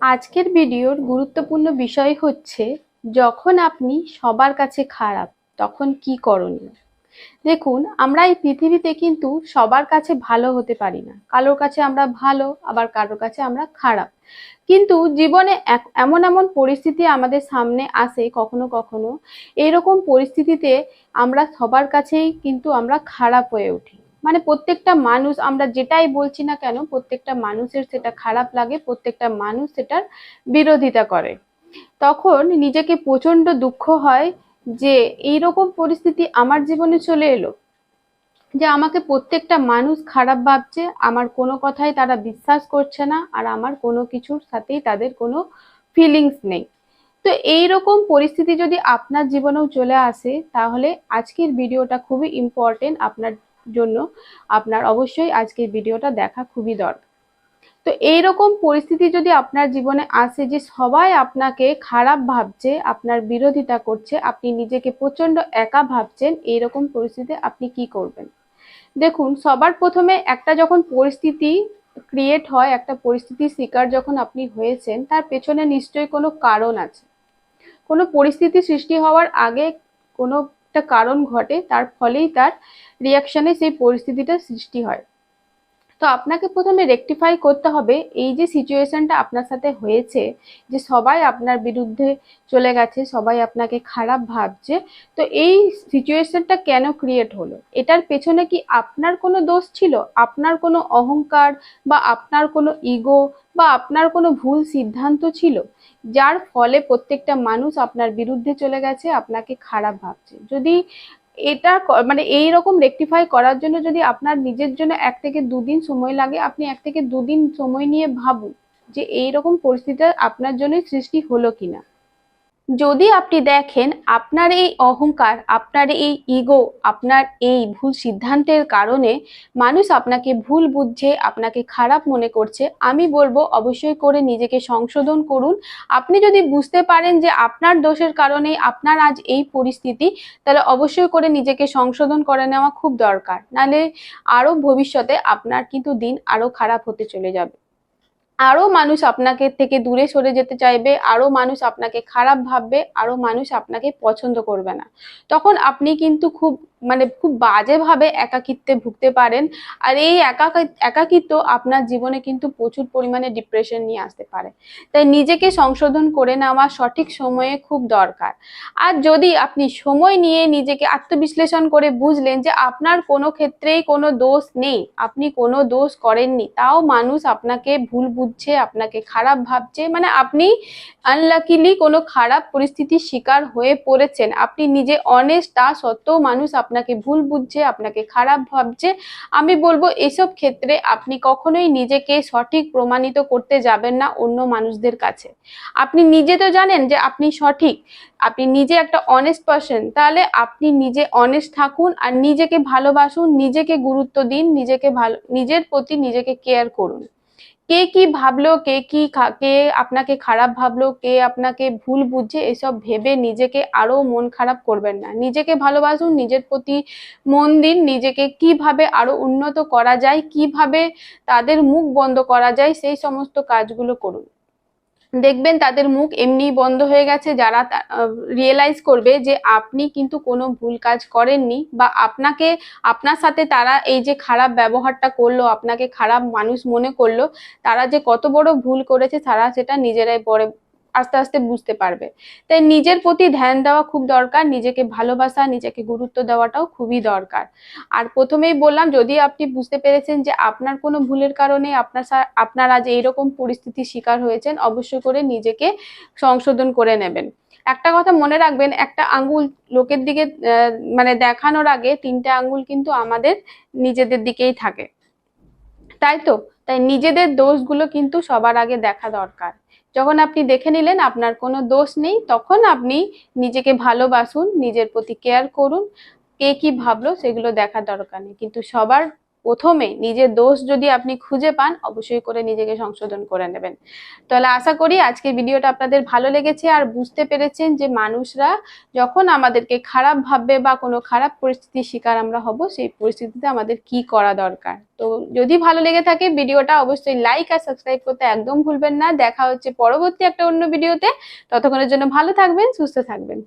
আজকের ভিডিওর গুরুত্বপূর্ণ বিষয় হচ্ছে, যখন আপনি সবার কাছে খারাপ, তখন কি করণীয়? দেখুন, আমরা এই পৃথিবীতে কিন্তু সবার কাছে ভালো হতে পারি না। কারোর কাছে আমরা ভালো, আবার কারোর কাছে আমরা খারাপ। কিন্তু জীবনে এমন এমন পরিস্থিতি আমাদের সামনে আসে, কখনো কখনো। এইরকম পরিস্থিতিতে আমরা সবার কাছেই কিন্তু আমরা খারাপ হয়ে উঠি। মানে প্রত্যেকটা মানুষ, আমরা যেটাই বলছি না কেন, প্রত্যেকটা মানুষের সেটা খারাপ লাগে, প্রত্যেকটা মানুষ সেটার বিরোধিতা করে। তখন নিজেকে প্রচণ্ড দুঃখ হয় যে, এইরকম পরিস্থিতি আমার জীবনে চলে এলো, যে আমাকে প্রত্যেকটা মানুষ খারাপ ভাবছে, আমার কোনো কথাই তারা বিশ্বাস করছে না, আর আমার কোনো কিছুর সাথেই তাদের কোনো ফিলিংস নেই। তো এইরকম পরিস্থিতি যদি আপনার জীবনেও চলে আসে, তাহলে আজকের ভিডিওটা খুবই ইম্পর্টেন্ট আপনার জন্য আপনার অবশ্যই আজকের ভিডিওটা দেখা খুবই দরকার। তো এইরকম পরিস্থিতি যদি আপনার জীবনে আসে যে সবাই আপনাকে খারাপ ভাবছে, আপনার বিরোধিতা করছে, আপনি নিজেকে প্রচণ্ড একা ভাবছেন, এইরকম পরিস্থিতিতে আপনি কি করবেন? দেখুন, সবার প্রথমে একটা যখন পরিস্থিতি ক্রিয়েট হয়, একটা পরিস্থিতির শিকার যখন আপনি হয়েছেন, তার পেছনে নিশ্চয়ই কোনো কারণ আছে। কোনো পরিস্থিতি সৃষ্টি হওয়ার আগে কোনো একটা কারণ ঘটে তার ফলেই তার রিয়াকশানে সেই পরিস্থিতিটা সৃষ্টি হয়। তো আপনাকে প্রথমে রেকটিফাই করতে হবে এই যে সিচুয়েশনটা আপনার সাথে হয়েছে, যে সবাই আপনার বিরুদ্ধে চলে গেছে, সবাই আপনাকে খারাপ ভাবছে, তো এই সিচুয়েশনটা কেন ক্রিয়েট হলো? এটার পেছনে কি আপনার কোনো দোষ ছিল? আপনার কোনো অহংকার বা আপনার কোনো ইগো বা আপনার কোনো ভুল সিদ্ধান্ত ছিল? যার ফলে প্রত্যেকটা মানুষ আপনার বিরুদ্ধে চলে গেছে, আপনাকে খারাপ ভাবছে। যদি এটা মানে এই রকম রেকটিফাই করার জন্য যদি আপনার নিজের জন্য এক থেকে দুদিন সময় লাগে, আপনি এক থেকে দুদিন সময় নিয়ে ভাবুন যে এই রকম পরিস্থিতি আপনার জন্যই সৃষ্টি হলো কিনা। যদি আপনি দেখেন আপনার এই অহংকার, আপনার এই ইগো আপনার এই ভুল সিদ্ধান্তের কারণে মানুষ আপনাকে ভুল বুঝছে, আপনাকে খারাপ মনে করছে, আমি বলব অবশ্যই করে নিজেকে সংশোধন করুন। আপনি যদি বুঝতে পারেন যে আপনার দোষের কারণে আপনার আজ এই পরিস্থিতি, তাহলে অবশ্যই করে নিজেকে সংশোধন করে নেওয়া খুব দরকার। নালে আরও ভবিষ্যতে আপনার কিন্তু দিন আরও খারাপ হতে চলে যাবে। আরও মানুষ আপনাকে থেকে দূরে সরে যেতে চাইবে, আরও মানুষ আপনাকে খারাপ ভাববে, আরও মানুষ আপনাকে পছন্দ করবে না। তখন আপনি কিন্তু খুব মানে খুব বাজেভাবে একাকিত্বে ভুগতে পারেন আর এই একা একাকিত্ব আপনার জীবনে কিন্তু প্রচুর পরিমাণে ডিপ্রেশন নিয়ে আসতে পারে। তাই নিজেকে সংশোধন করে নেওয়া সঠিক সময়ে খুব দরকার। আর যদি আপনি সময় নিয়ে নিজেকে আত্মবিশ্লেষণ করে বুঝলেন যে আপনার কোনো ক্ষেত্রেই কোনো দোষ নেই, আপনি কোনো দোষ করেননি, তাও মানুষ আপনাকে ভুল বুঝছে আপনাকে খারাপ ভাবছে মানে আপনি আনলাকিলি কোনো খারাপ পরিস্থিতির শিকার হয়ে পড়েছেন। আপনি নিজে অনেস্ট তা সত্ত্বেও মানুষ আপনাকে ভুল বুঝছে, আপনাকে খারাপ ভাবছে। আমি বলব, এসব ক্ষেত্রে আপনি কখনোই নিজেকে সঠিক প্রমাণিত করতে যাবেন না অন্য মানুষদের কাছে। আপনি নিজে তো জানেন যে আপনি সঠিক। আপনি নিজে একটা অনেস্ট পার্সন তাহলে আপনি নিজে অনেস্ট থাকুন আর নিজেকে ভালোবাসুন, নিজেকে গুরুত্ব দিন, নিজেকে ভালো, নিজের প্রতি নিজেকে কেয়ার করুন। কে কি ভাবলো, কে কি কে আপনাকে খারাপ ভাবলো, কে আপনাকে ভুল বুঝছে, এসব ভেবে নিজেকে আরও মন খারাপ করবেন না। নিজেকে ভালোবাসুন, নিজের প্রতি মন দিন, নিজেকে কীভাবে আরও উন্নত করা যায়, কীভাবে তাদের মুখ বন্ধ করা যায়, সেই সমস্ত কাজগুলো করুন। দেখবেন তাদের মুখ এমনি বন্ধ হয়ে গেছে। যারা রিয়েলাইজ করবে যে আপনি কিন্তু কোনো ভুল কাজ করেননি বা আপনাকে, আপনার সাথে তারা এই যে খারাপ ব্যবহারটা করল, আপনাকে খারাপ মানুষ মনে করল, তারা যে কত বড় ভুল করেছে, তারা সেটা নিজেরাই পরে আস্তে আস্তে বুঝতে পারবে। তাই নিজের প্রতি ধ্যান দেওয়া খুব দরকার, নিজেকে ভালোবাসা, নিজেকে গুরুত্ব দেওয়াটাও খুবই দরকার। আর প্রথমেই বললাম, যদি আপনি বুঝতে পেরেছেন যে আপনার কোনো ভুলের কারণে আপনার আপনার আজ এইরকম পরিস্থিতির শিকার হয়েছেন, অবশ্যই করে নিজেকে সংশোধন করে নেবেন। একটা কথা মনে রাখবেন, একটা আঙ্গুল লোকের দিকে মানে দেখানোর আগে তিনটে আঙ্গুল কিন্তু আমাদের নিজেদের দিকেই থাকে। তাই তো তাই নিজেদের দোষগুলো কিন্তু সবার আগে দেখা দরকার। যখন আপনি দেখে নিলেন আপনার কোনো দোষ নেই, তখন আপনি নিজেকে ভালোবাসুন, নিজের প্রতি কেয়ার করুন। কে কি ভাবলো সেগুলো দেখা দরকার নেই। কিন্তু সবার প্রথমে নিজের দোষ যদি আপনি খুঁজে পান, অবশ্যই করে নিজেকে সংশোধন করে নেবেন। তাহলে আশা করি আজকের ভিডিওটা আপনাদের ভালো লেগেছে আর বুঝতে পেরেছেন যে মানুষরা যখন আমাদেরকে খারাপ ভাববে বা কোনো খারাপ পরিস্থিতির শিকার আমরা হব, সেই পরিস্থিতিতে আমাদের কি করা দরকার? তো যদি ভালো লেগে থাকে ভিডিওটা, অবশ্যই লাইক আর সাবস্ক্রাইব করতে একদম ভুলবেন না। দেখা হচ্ছে পরবর্তী একটা অন্য ভিডিওতে। ততক্ষণের জন্য ভালো থাকবেন, সুস্থ থাকবেন।